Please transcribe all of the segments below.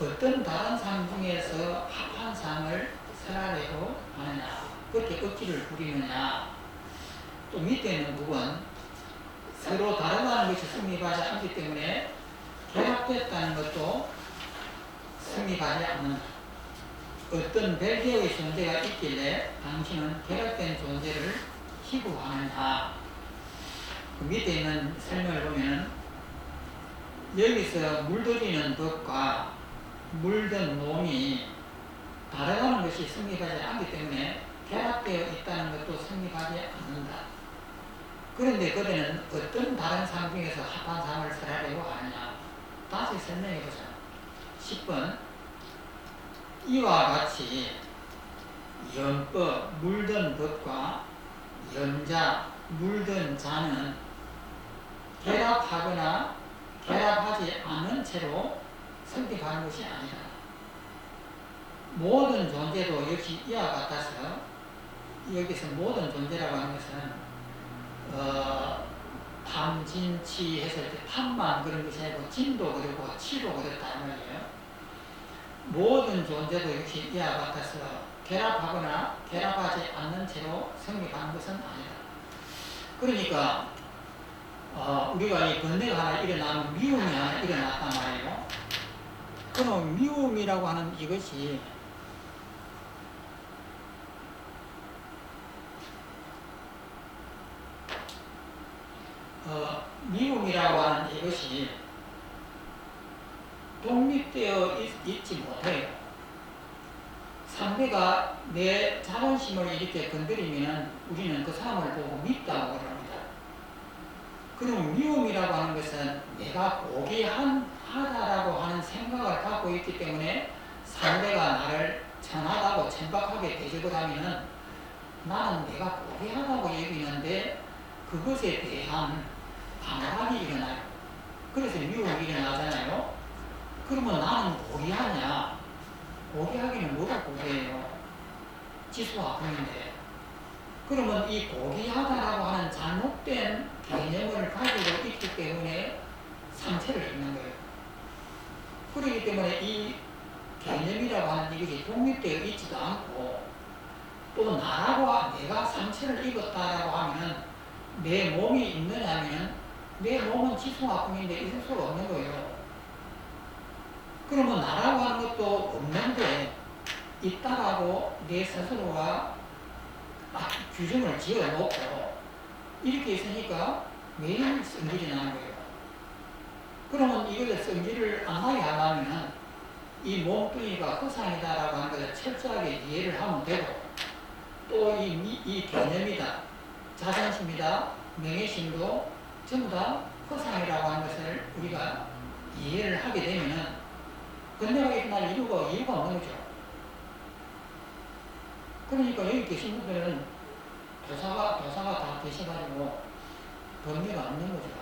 어떤 다른 상 중에서 합한 상을 설하려고 하느냐 그렇게 억지를 부리느냐 또 밑에 있는 부분 서로 다르다는 것이 성립하지 않기 때문에 결합됐다는 것도 성립하지 않는다. 어떤 별개의 존재가 있길래 당신은 결합된 존재를 희구하느냐. 그 밑에 있는 설명을 보면 여기서 물들이는 법과 물든 놈이 다르다는 것이 성립하지 않기 때문에 결합되어 있다는 것도 성립하지 않는다. 그런데 그대는 어떤 다른 상 중에서 합한 상을 설하려고 하느냐. 다시 설명해 보자. 10번. 이와 같이 연법, 물든 법과 연자, 물든 자는 결합하거나 결합하지 않은 채로 성립하는 것이 아니다. 모든 존재도 역시 이와 같아서 여기서 모든 존재라고 하는 것은 어, 탐진치 했을 때 탐만 그런 것이 아니고 진도 그렇고 치도 그렇다 말이에요. 모든 존재도 역시 이와 같아서 결합하거나 결합하지 않는 채로 성립하는 것은 아니다. 그러니까 어, 우리가 이 번뇌가 하나 일어나면 미움이 하나 일어났단 말이에요. 그럼 미움이라고 하는 이것이 어, 미움이라고 하는 이것이 독립되어 있, 지 못해요. 상대가 내 자존심을 이렇게 건드리면 우리는 그 사람을 보고 밉다고 그럽니다. 그럼 미움이라고 하는 것은 내가 고귀 하다라고 하는 생각을 갖고 있기 때문에 상대가 나를 천하다고 천박하게 대접을 하면은 나는 내가 고귀하다고 여기는데 그것에 대한 반감이 일어나요. 그래서 미움이 일어나잖아요. 그러면 나는 고귀하냐? 고귀하기는 뭐가 고귀해요? 지수화풍인데. 그러면 이 고귀하다라고 하는 잘못된 개념을 가지고 있기 때문에 상처를 입는 거예요. 그렇기 때문에 이 개념이라고 하는 이것이 독립되어 있지도 않고 또 나라고 내가 상처를 입었다라고 하면 내 몸이 있느냐 하면 내 몸은 지수화풍인데 있을 수가 없는 거예요. 그러면 나라고 하는 것도 없는데 있다라고 내 스스로가 규정을 지어놓고 이렇게 있으니까 매일 성질이 나는 거예요. 그러면 이것을 성질을 안 하게 하려면 이 몸뚱이가 허상이다라고 하는 것을 철저하게 이해를 하면 되고 또이 이 개념이다, 자존심이다, 명예심도 전부 다 허상이라고 하는 것을 우리가 이해를 하게 되면 근대가 일어날 이유가, 이유가 없는 거죠. 그러니까 여기 계신 분들은 도사가, 도사가 다 되셔가지고 범위가 없는 거죠.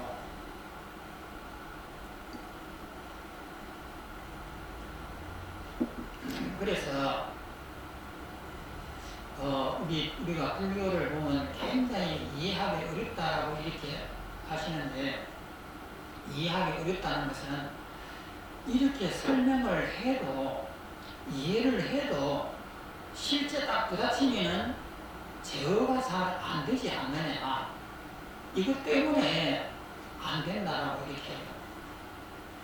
그래서 어, 우리, 우리가 불교를 보면 굉장히 이해하기 어렵다라고 이렇게 하시는데 이해하기 어렵다는 것은 이렇게 설명을 해도 이해를 해도 실제 딱 부딪히면은 제어가 잘 안 되지 않느냐 이것 때문에 안 된다라고 이렇게 해요.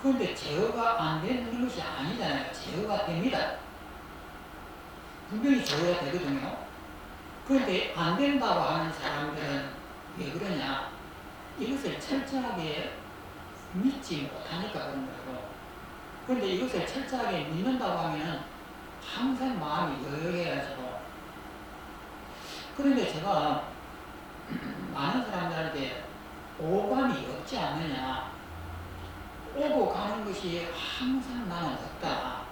그런데 제어가 안 되는 것이 아니잖아요. 제어가 됩니다. 분명히 제어가 되거든요. 그런데 안 된다고 하는 사람들은 왜 그러냐? 이것을 철저하게 믿지 못하니까 그런 거고. 그런데 이것을 철저하게 믿는다고 하면 항상 마음이 여여해가지고. 그런데 제가 많은 사람들한테 오감이 없지 않느냐. 오고 가는 것이 항상 나는 없다.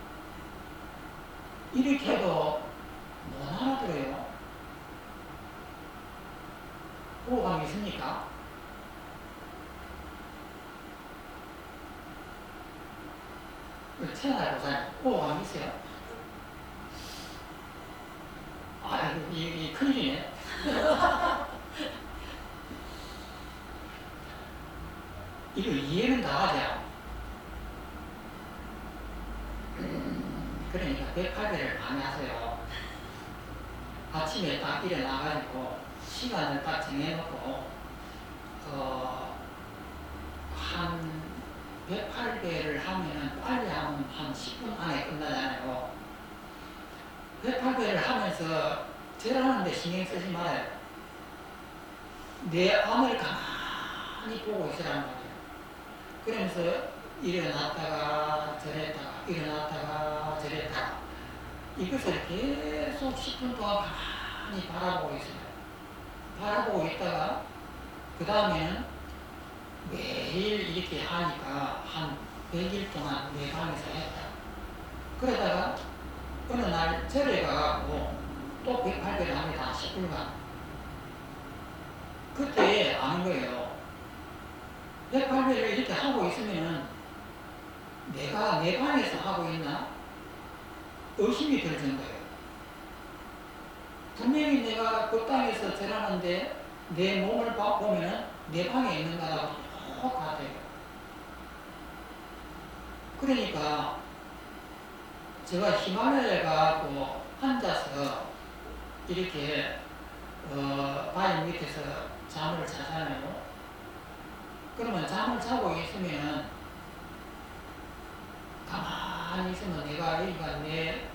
이렇게 해도 못 알아들어요. 오감이 있습니까? 채널 보세요. 오감이 있어요. 아, 이, 이 큰일이네. 이거 이해는 다 하자. 그러니까 108배를 많이 하세요. 아침에 딱 일어나가지고 시간을 딱 정해놓고 어, 한 108배를 하면은 빨리 하면 한 10분 안에 끝나잖아요. 108배를 하면서 절하는데 신경 쓰지 말아요. 내 안을 가만히 보고 있으란 말이에요. 그러면서 일어났다가 저랬다가 일어났다가 저랬다가 이것을 계속 10분 동안 가만히 바라보고 있어요. 바라보고 있다가 그 다음에는 매일 이렇게 하니까 한 100일 동안 내 방에서 했다. 그러다가 어느 날 절에 가갖고 또 108배를 합니다. 10분간. 그때 아는 거예요. 108배를 이렇게 하고 있으면은 내가 내 방에서 하고 있나? 의심이 들 정도예요. 분명히 내가 그 땅에서 절하는데 내 몸을 봐- 보면은 내 방에 있는 거하고 똑같아요. 그러니까 제가 히말라야 가고 앉아서 이렇게 어, 바위 밑에서 잠을 자잖아요. 그러면 잠을 자고 있으면은 가만히 있으면 내가 여기가 내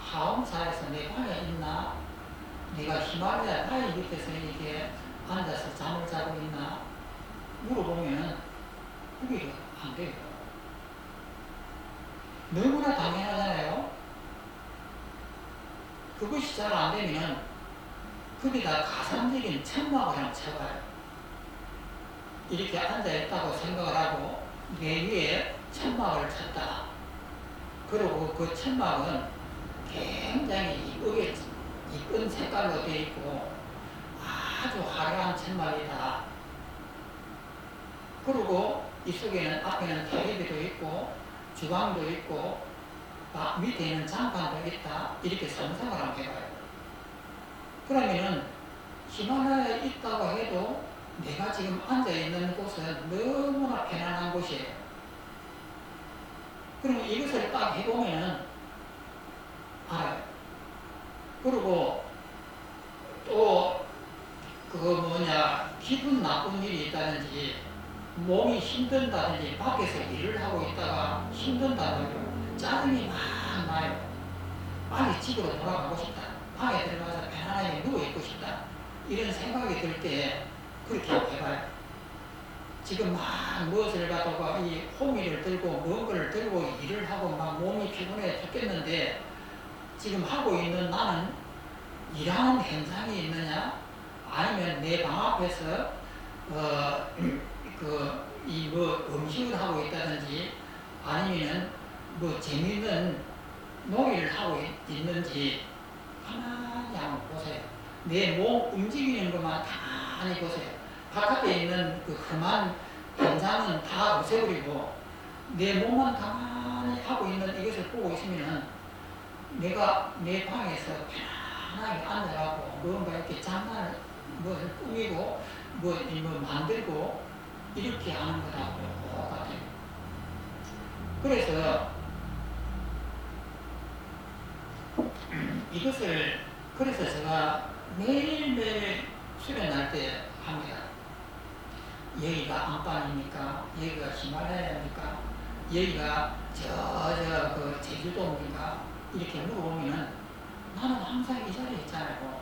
하음사에서 내 방에 있나? 내가 히말라야 바위 밑에서 이렇게 앉아서 잠을 자고 있나? 물어보면은 그게 안 돼요. 너무나 당연하잖아요. 그것이 잘 안 되면 거기다 가상적인 천막을 한번 쳐봐요. 이렇게 앉아있다고 생각을 하고 내 위에 천막을 쳤다. 그리고 그 천막은 굉장히 이쁘게 이쁜 색깔로 되어 있고 아주 화려한 천막이다. 그리고 이 속에는 앞에는 텔레비도 있고 주방도 있고 막 밑에는 장판도 있다. 이렇게 상상을 한번 해봐요. 그러면은 히말라야에 있다고 해도 내가 지금 앉아 있는 곳은 너무나 편안한 곳이에요. 그러면 이것을 딱 해보면은 알아요. 그리고 또그 뭐냐 기분 나쁜 일이 있다든지 몸이 힘든다든지 밖에서 일을 하고 있다가 힘든다든지 짜증이 막 나요. 빨리 집으로 돌아가고 싶다. 방에 들어가서 편안하게 누워있고 싶다. 이런 생각이 들 때 그렇게 해봐요. 지금 막 무엇을 갖다가 이 호미를 들고 걸 들고 일을 하고 막 몸이 피곤해 죽겠는데 지금 하고 있는 나는 일하는 현상이 있느냐? 아니면 내 방 앞에서 어, 그, 이 뭐 음식을 하고 있다든지 아니면은 뭐 재밌는 놀이를 하고 있, 있는지 가만히 한번 보세요. 내 몸 움직이는 것만 가만히 보세요. 바깥에 있는 그 험한 현상은 다 없애버리고 내 몸만 가만히 하고 있는 이것을 보고 있으면은 내가 내 방에서 편안하게 앉아갖고 뭔가 이렇게 장난을 뭐 꾸미고 뭐, 이뭐 만들고 이렇게 하는 거하고 똑같아요. 그래서 이것을 그래서 제가 매일매일 수련할 때 합니다. 여기가 안방입니까? 여기가 히말라야입니까? 여기가 저저 그 제주도입니까? 이렇게 물어보면은 나는 항상 이 자리에 있잖아요.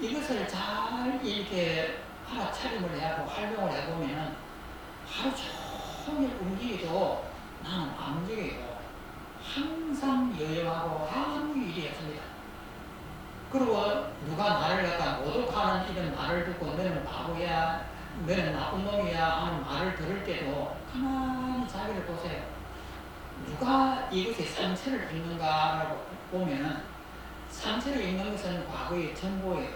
이것을 잘 이렇게 하나 차림을 해하고 활용을 해보면은 하루 종일 움직여도 나는 안 움직여요. 항상 여유하고 아무 일이 없습니다. 그리고 누가 나를 갖다 모독하는 이런 말을 듣고 너는 바보야, 너는 나쁜 놈이야 하는 말을 들을 때도 가만히 자기를 보세요. 누가 이것에 상처를 입는가라고 보면은 상처를 입는 것은 과거의 정보예요.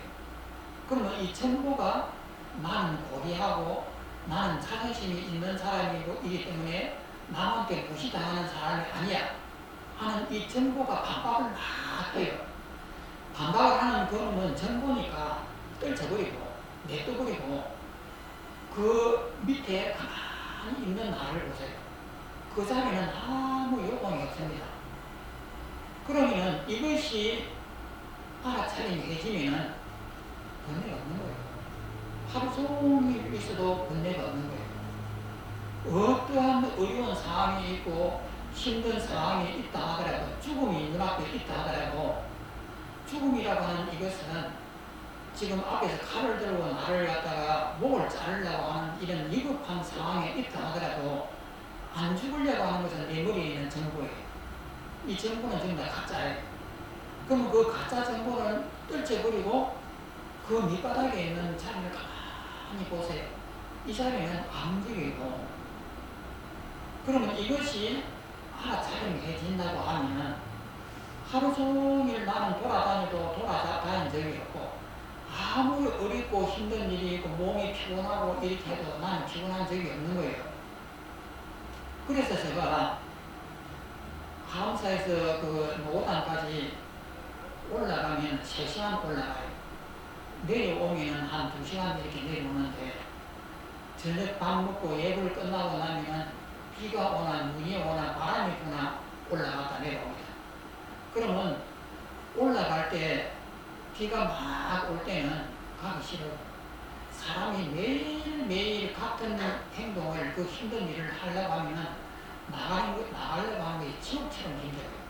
그러면 이 정보가 나는 고리하고 나는 자존심이 있는 사람이기 때문에 남한테 무시당하는 사람이 아니야 하는 이 정보가 반박을 막 해요. 반박을 하는 그놈은 정보니까 떨쳐버리고 냅둬버리고 그 밑에 가만히 있는 나를 보세요. 그 자리는 아무 요동이 없습니다. 그러면은 이것이 알아차림해지면은 번뇌가 없는 거예요. 하루 종일 있어도 번뇌가 없는 거예요. 어떠한 어려운 상황이 있고 힘든 상황이 있다 하더라도 죽음이 눈앞에 있다 하더라도 죽음이라고 하는 이것은 지금 앞에서 칼을 들고 나를 갖다가 목을 자르려고 하는 이런 위급한 상황에 있다 하더라도 안 죽으려고 하는 것은 내 머리에 있는 정보예요. 이 정보는 전부 다 가짜예요. 그럼 그 가짜 정보를 떨쳐버리고 그 밑바닥에 있는 자리를 가만히 보세요. 이 자리는 안 움직이고 그러면 이것이 알아차림해진다고 하면 하루 종일 나는 돌아다니도 돌아다닌 적이 없고 아무리 어렵고 힘든 일이 있고 몸이 피곤하고 이렇게 해도 나는 피곤한 적이 없는 거예요. 그래서 제가 하암사에서 그 노단까지 올라가면 3시간 올라가요. 내려오면 한 2시간 이렇게 내려오는데 저녁 밥 먹고 예불 끝나고 나면 비가 오나 눈이 오나 바람이 부나 올라갔다 내려옵니다. 그러면 올라갈 때 비가 막 올 때는 가기 싫어요. 사람이 매일매일 같은 행동을 그 힘든 일을 하려고 하면은 나가는 거, 나가려고 하는 게 지옥처럼 힘들어요.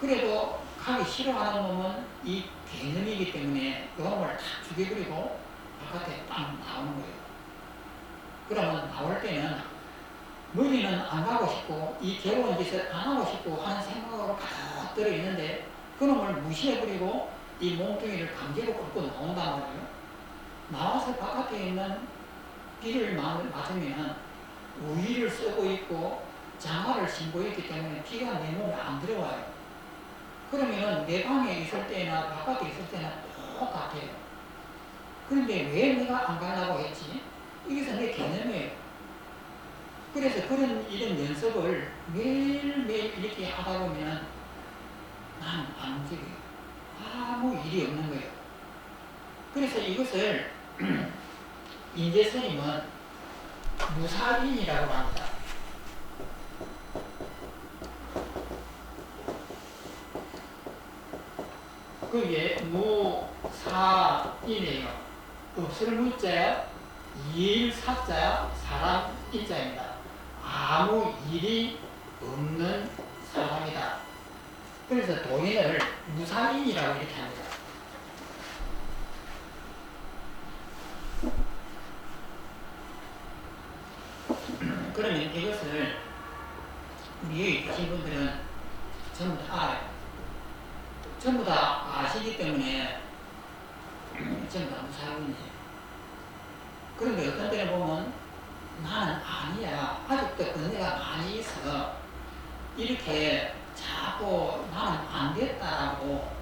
그래도 가기 싫어하는 놈은 이 개념이기 때문에 그 놈을 다 죽여버리고 바깥에 딱 나오는 거예요. 그러면 나올 때는 머리는 안 가고 싶고 이 괴로운 짓을 안 하고 싶고 하는 생각으로 가득 들어 있는데 그놈을 무시해버리고 이 몸뚱이를 강제로 끌고 나온단 말이에요. 나와서 바깥에 있는 마- 맞으면 우위를 쓰고 있고 장화를 신고 있기 때문에 피가 내 몸에 안 들어와요. 그러면 내 방에 있을 때나 바깥에 있을 때나 똑같아요. 그런데 왜 내가 안 가려고 했지? 이것은 내 개념이에요. 그래서 그런 이런 연습을 매일매일 이렇게 하다 보면 나는 안 움직여요. 아무 일이 없는 거예요. 그래서 이것을 인재 스님은 무사인이라고 합니다. 그게 무사인이에요. 없을 무자야, 일 사자야, 사람 일자입니다. 아무 일이 없는 사람이다. 그래서 도인을 무사인이라고 이렇게 합니다. 그러면 이것을 우리 여기 계신 분들은 전부 다 알아요. 전부 다 아시기 때문에 전부 다 무사인이에요. 그런데 어떤 때는 보면 나는 아니야. 아직도 근내가 많이 있어. 이렇게 자꾸 나는 안 됐다라고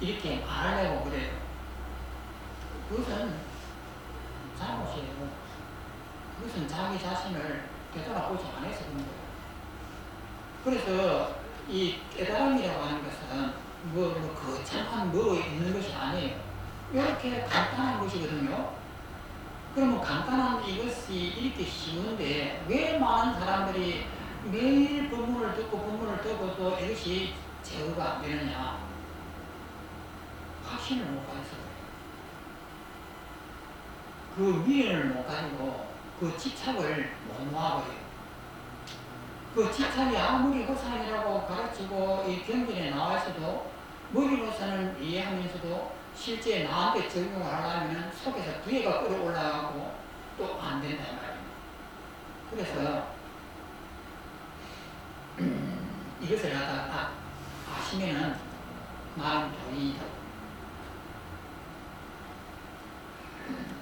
이렇게 말하려고 그래요. 그것은 잘못이에요. 그것은 자기 자신을 되돌아보지 않아서 그런 거예요. 그래서 이 깨달음이라고 하는 것은 뭐, 뭐 거창한 뭐로 있는 것이 아니에요. 이렇게 간단한 것이거든요. 그러면 간단한 이것이 이렇게 쉬운데 왜 많은 사람들이 매일 본문을 듣고 본문을 듣고도 이것이 제어가 안 되느냐? 확신을 못 가져서. 그 미련을 못 가지고 그 집착을 못 놓아버려요. 그 집착이 아무리 허상이라고 가르치고 이 경전에 나와 있어도 머리로서는 이해하면서도 실제 나한테 적용을 하려면 속에서 부해가 끌어올라가고 또 안 된다 이 말이에요. 그래서 이것을 갖다가 딱 아시면은 마음 도인이다.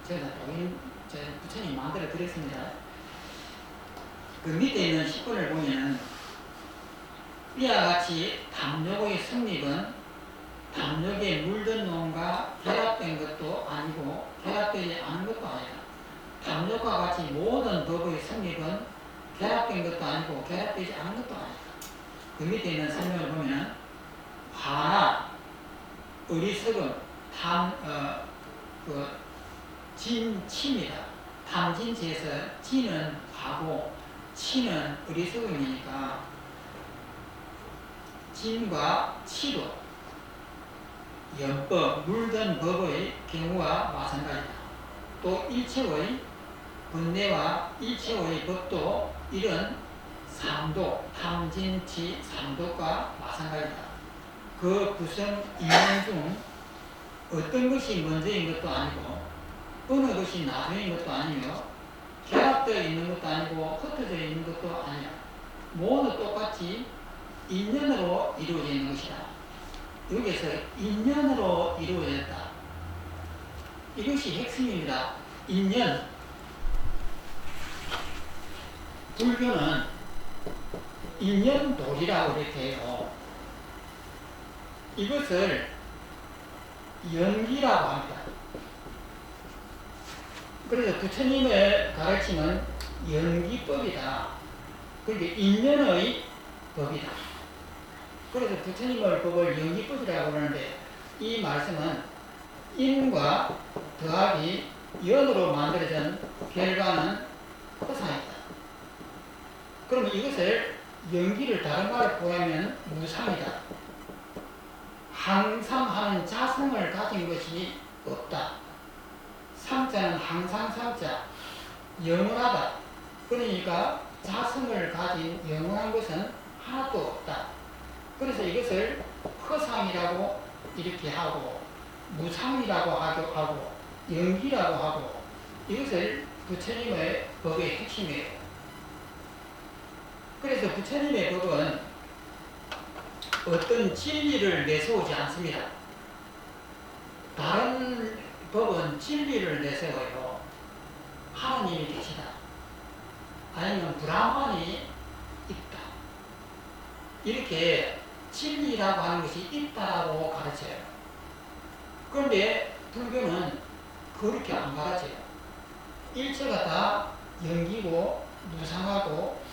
제가 도인, 제 부처님 마음대로 드렸습니다. 그 밑에 있는 10분을 보면은 이와 같이 담력의 성립은 담력에 물든 놈과 결합된 것도 아니고 결합되지 않은 것도 아니다. 담력과 같이 모든 법의 성립은 결합된 것도 아니고 결합되지 않은 것도 아니다. 그 밑에 있는 설명을 보면 화나 어리석음 탐, 어, 그 진치입니다. 탐진치에서 진은 화고 치는 어리석음이니까 진과 치도 연법, 물든 법의 경우와 마찬가지다. 또 일체의 번뇌와 일체의 법도 이런 삼도, 탐진치 삼도과 마찬가지다. 그 구성 이면 중 어떤 것이 먼저인 것도 아니고 어느 것이 나중인 것도 아니며 결합되어 있는 것도 아니고 흩어져 있는 것도 아니야. 모두 똑같이 인연으로 이루어져 있는 것이다. 여기에서 인연으로 이루어졌다. 이것이 핵심입니다. 인연. 불교는 인연돌이라고 이렇게 해요. 이것을 연기라고 합니다. 그래서 부처님의 가르침은 연기법이다. 그러니까 인연의 법이다. 그래서 부처님의 법을 연기법이라고 그러는데 이 말씀은 인과 더하기 연으로 만들어진 결과는 이것을 연기를 다른 말로 보면 무상이다. 항상 하는 자성을 가진 것이 없다. 삼자는 항상 삼자, 영원하다. 그러니까 자성을 가진 영원한 것은 하나도 없다. 그래서 이것을 허상이라고 이렇게 하고 무상이라고 하고 연기라고 하고 이것을 부처님의 법의 핵심이에요. 그래서 부처님의 법은 어떤 진리를 내세우지 않습니다. 다른 법은 진리를 내세워요. 하나님이 계시다. 아니면 브라만이 있다. 이렇게 진리라고 하는 것이 있다고 가르쳐요. 그런데 불교는 그렇게 안 가르쳐요. 일체가 다 연기고 무상하고